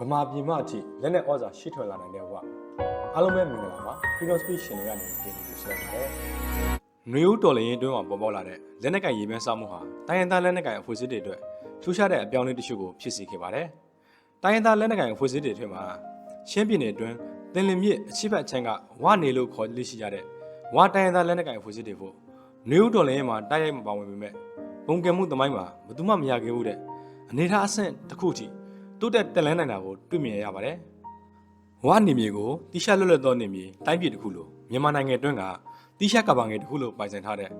ဗမာပြည်မှအထိလက်နဲ့ဩဇာရှိထွင်လာနိုင်တဲ့ဘဝအားလုံးပဲမင်္ဂလာပါ Freedom Speech ရှင်တွေကနေတင်ပြဆွဲပါတယ်။နွေဦးတော်လရင်အတွင်းမှာပေါ်ပေါက်လာတဲ့လက်နက်ကင်ရေးပန်းစားမှုဟာတိုင်းရင်းသားလက်နက်ကင်အဖွဲ့အစည်းတွေအတွက်ထူးခြားတဲ့အပြောင်းအလဲတစ်ချို့ကိုဖြစ်စေခဲ့ပါတယ်။တိုင်းရင်းသားလက်နက်ကင်အဖွဲ့အစည်းတွေအတွင်းမှာရှမ်းပြည်နယ်အတွင်းသင်လင်မြစ်အချိတ်ဘက်အချမ်းကဝနေလို့ခေါ်လို့ရှိကြတဲ့ဝတိုင်းရင်းသားလက်နက်ကင်အဖွဲ့အစည်းတွေဖို့နွေဦးတော်လရင်မှာတိုက်ရိုက်မပါဝင်ပေမဲ့ပုံကံမှုသမိုင်းမှာဘယ်သူမှမရခဲ့ဘူးတဲ့အနေထားအဆင့်တစ်ခုထိ တိုးတက်တက်လန်းနိုင်တာကိုတွေ့မြင်ရပါတယ်။ဝါနေမြေကိုတိရှက်လွတ်လပ်သောနေမြေတိုင်းပြည်တစ်ခုလိုမြန်မာနိုင်ငံအတွင်းကတိရှက်ကဘာငယ်တစ်ခုလိုပိုင်ဆိုင်ထားတဲ့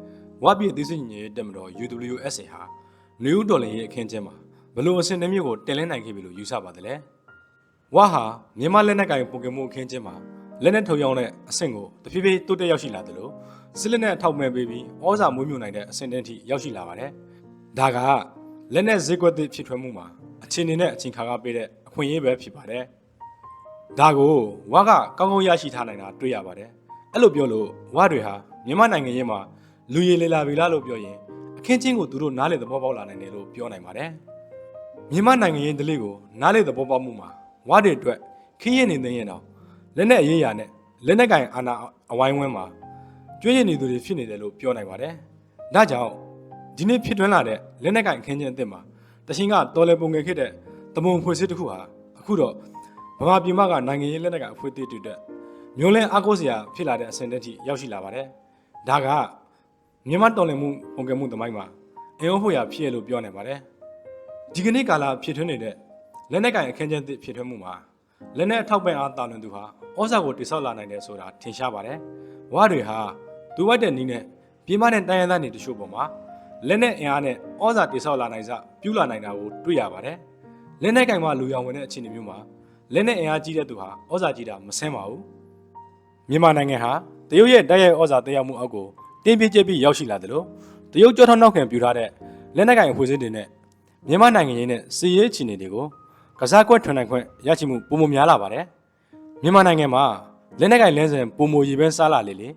ဝါပြည်သီးစိညရေးတက်မတော် UWSA ဟာနယူးဒေါ်လင်ရဲ့အခင်းကျင်းမှာဘလို့အဆင့်တစ်မျိုးကိုတင်လင်းနိုင်ခဲ့ပြီလို့ယူဆပါတယ်လေ။ဝါဟာမြန်မာလက်နက်ကင်ပိုကင်မိုအခင်းကျင်းမှာလက်နက်ထုတ်ရောင်းတဲ့အဆင့်ကိုတဖြည်းဖြည်းတိုးတက်ရောက်ရှိလာသလိုစစ်လက်နက်အထောက်မဲ့ပေးပြီးဩဇာမွေးမြူနိုင်တဲ့အဆင့်တန်းထိရောက်ရှိလာပါတယ်။ဒါကလက်နက်ဈေးကွက်သစ်ဖြစ်ထွန်းမှုမှာအ ခြေအနေနဲ့အချိန်ခါကပေးတဲ့အခွင့်အရေးပဲဖြစ်ပါတယ်။ဒါကိုဝါကကောင်းကောင်းရရှိထားနိုင်တာတွေ့ရပါတယ်။အဲ့လိုပြောလို့ဝါတွေဟာမြန်မာနိုင်ငံရေးမှာလူရည်လေလာပြီလားလို့ပြောရင်အခင်းချင်းကိုသူတို့နားလေသဘောပေါက်လာနိုင်တယ်လို့ပြောနိုင်ပါတယ်။မြန်မာနိုင်ငံရေးဒလေးကိုနားလေသဘောပေါက်မှုမှာဝါတွေအတွက်ခင်းရင်နေတဲ့ရင်တော့လက်နက်အရေးအရာနဲ့လက်နက်ကင်အာဏာအဝိုင်းဝန်းမှာကျွေးရည်နေသူတွေဖြစ်နေတယ်လို့ပြောနိုင်ပါတယ်။ဒါကြောင့်ဒီနေ့ဖြစ်ထွန်းလာတဲ့လက်နက်ကင်အခင်းချင်းအသစ်မှာ တရှင်ကတော်လေပုံငယ်ခဲ့တဲ့တမုံဖွဲ့စစ်တစ်ခုဟာအခုတော့ဗမာပြည်မကနိုင်ငံရေးလက်နက်ကအဖွဲသေးတူတဲ့မျိုးလင်းအားကိုးစရာဖြစ်လာတဲ့အဆင့်တက်ထိရောက်ရှိလာပါတယ်။ဒါကမြန်မာတော်လင်မှုပုံကယ်မှုသမိုင်းမှာအင်ဟုတ်ဖို့ရဖြစ်ရလို့ပြောနိုင်ပါတယ်။ဒီကနေ့ကာလဖြစ်ထွန်းနေတဲ့လက်နက်ကင်အခင်းချင်းသစ်ဖြစ်ထွန်းမှုမှာလက်နက်အထောက်ပံ့အားတာလွန်သူဟာဩဇာကိုတိဆောက်လာနိုင်တယ်ဆိုတာထင်ရှားပါတယ်။ဝါတွေဟာသူဝတ်တဲ့နည်းနဲ့ပြည်မနဲ့တိုင်းရင်းသားနေတချို့ပေါ်မှာ လက်နက်အင်အားနဲ့ဩဇာတိဆောက်လာနိုင်စပြုလာနိုင်တာကိုတွေ့ရပါတယ်။လက်နက်ကင်မှာလူရောင်ဝင်တဲ့အခြေအနေမျိုးမှာလက်နက်အင်အားကြီးတဲ့သူဟာဩဇာကြီးတာမဆင်းပါဘူး။မြန်မာနိုင်ငံဟာတရုတ်ရဲ့တိုက်ရိုက်ဩဇာတက်ရောက်မှုအောက်ကိုတင်းပြည့်ကျပ်ပြီးရောက်ရှိလာတယ်လို့တရုတ်ကြောထောက်နောက်ခံပြုထားတဲ့လက်နက်ကင်အဖွဲ့အစည်းတွေနဲ့မြန်မာနိုင်ငံရင်းနဲ့စီရေးအခြေအနေတွေကိုကစားကွက်ထွန်နိုင်ခွင့်ရရှိမှုပုံမများလာပါတယ်။မြန်မာနိုင်ငံမှာလက်နက်ကင်လင်းစင်ပုံမရည်ပဲစားလာလေလေ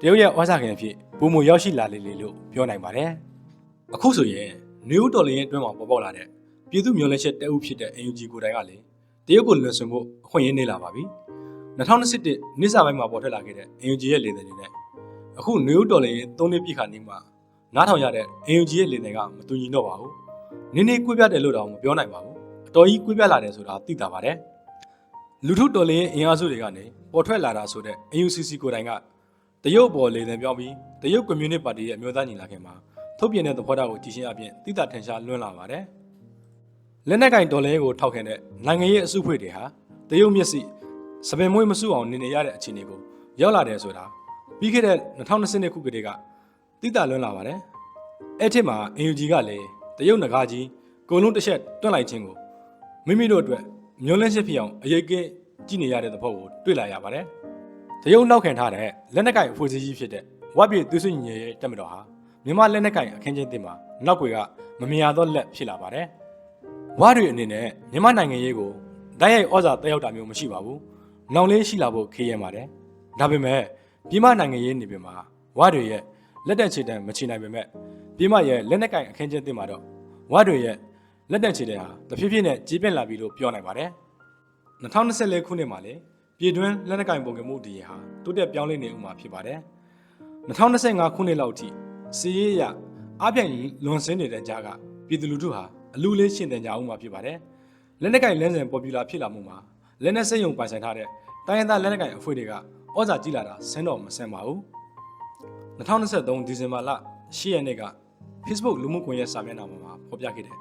တရုတ်ရဲ့ဩဇာခံအဖြစ်ပုံမရောက်ရှိလာလေလေလို့ပြောနိုင်ပါတယ်။ အခုဆိုရင်နယူးတော်လင်ရဲ့အတွင်းမှာပေါ်ပေါက်လာတဲ့ပြည်သူမျိုးလက်ချက်တဲဦးဖြစ်တဲ့ UNG ကိုယ်တိုင်ကလေတရုတ်ကိုလွန်ဆွင်ဖို့အခွင့်အရေးနေလာပါပြီ2021နှစ်စပိုင်းမှာပေါ်ထွက်လာခဲ့တဲ့ UNG ရဲ့လေသံတွေနဲ့အခုနယူးတော်လင်ရဲ့သုံးနှစ်ပြည့်ခါနေမှာနားထောင်ရတဲ့ UNG ရဲ့လေသံကမတူညီတော့ပါဘူးနင်းနေကွေးပြတ်တယ်လို့တော့မပြောနိုင်ပါဘူးအတော်ကြီးကွေးပြတ်လာတယ်ဆိုတာသိတာပါတယ်လူထုတော်လင်ရဲ့အင်အားစုတွေကနေပေါ်ထွက်လာတာဆိုတဲ့ UCC ကိုယ်တိုင်ကတရုတ်ပေါ်လေသံပြောပြီးတရုတ်ကွန်မြူနတီပါတီရဲ့အမျိုးသားညီလာခံမှာ ထုတ်ပြန်တဲ့သဘောထားကိုကြည့်ရှင်းအပြင်တိတာထင်ရှားလွန်းလာပါတယ်။လက်နက်ကင်ဒေါ်လာကိုထောက်ခံတဲ့နိုင်ငံရေးအစုအဖွဲ့တွေဟာတရုတ်မျက်စိစပင်မွေးမစုအောင်နေနေရတဲ့အခြေအနေကိုရောက်လာတယ်ဆိုတာပြီးခဲ့တဲ့2020ခုကတည်းကတိတာလွန်းလာပါတယ်။အဲ့ထက်မှာ AUG ကလည်းတရုတ်ငကားကြီးကိုလုံးတစ်ချက်တွန့်လိုက်ခြင်းကိုမိမိတို့အတွက်မျိုးလင်းချက်ဖြစ်အောင်အရေးကင်းကြည့်နေရတဲ့သဘောကိုတွေ့လာရပါတယ်။တရုတ်နောက်ခံထားတဲ့လက်နက်ကင်အဖွဲ့အစည်းကြီးဖြစ်တဲ့ဝက်ပြည်သူစုညီရဲ့တက်မတော်ဟာ မြန်မာလက်နက်ကင်အခင်းချင်းတင်မှာနောက်ွယ်ကမမြင်ရသောလက်ဖြစ်လာပါတယ်။ဝါတွေအနေနဲ့မြန်မာနိုင်ငံရေးကိုဓာတ်ရိုက်ဩဇာတက်ရောက်တာမျိုးမရှိပါဘူး။နောင်လေးရှိလာဖို့ခေးရပါတယ်။ဒါပေမဲ့ပြည်မနိုင်ငံရေးနေပြင်မှာဝါတွေရဲ့လက်တက်ချေတံမချေနိုင်ပေမဲ့ပြည်မရဲ့လက်နက်ကင်အခင်းချင်းတင်မှာတော့ဝါတွေရဲ့လက်တက်ချေတံဟာတဖြည်းဖြည်းနဲ့ကြီးပြင်းလာပြီလို့ပြောနိုင်ပါတယ်။2024ခုနှစ်မှာလေပြည်တွင်းလက်နက်ကင်ပုံကမှုဒီဟာတိုးတက်ပြောင်းလဲနေဦးမှာဖြစ်ပါတယ်။2025ခုနှစ်လောက်ထိ စီရေးရအပြိုင်လွန်ဆင်းနေတဲ့ကြားကပြည်သူလူထုဟာအလူလေးရှင်တင်ကြအောင်မှာဖြစ်ပါတယ်။လက်နက်ကင်လင်းစင်ပေါ်ပူလာဖြစ်လာမှုမှာလက်နက်စိတ်ယုံပိုင်ဆိုင်ထားတဲ့တိုင်းရင်းသားလက်နက်ကင်အဖွဲ့တွေကဩဇာကြီးလာတာဆင်းတော့မဆင်းပါဘူး။2023ဒီဇင်ဘာလ10ရက်နေ့က Facebook လူမှုကွန်ရက်စာမျက်နှာမှာဖော်ပြခဲ့တဲ့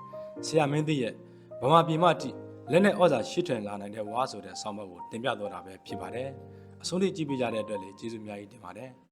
ဆရာမင်းသိရဲ့ဗမာပြည်မတိလက်နက်ဩဇာရှိထွင်လာနိုင်တဲ့ဝါဆိုတဲ့ဆောင်းပါးကိုတင်ပြတော့တာပဲဖြစ်ပါတယ်။အဆုံးထိကြည့်ပေးကြတဲ့အတွက်လည်းကျေးဇူးအများကြီးတင်ပါတယ်။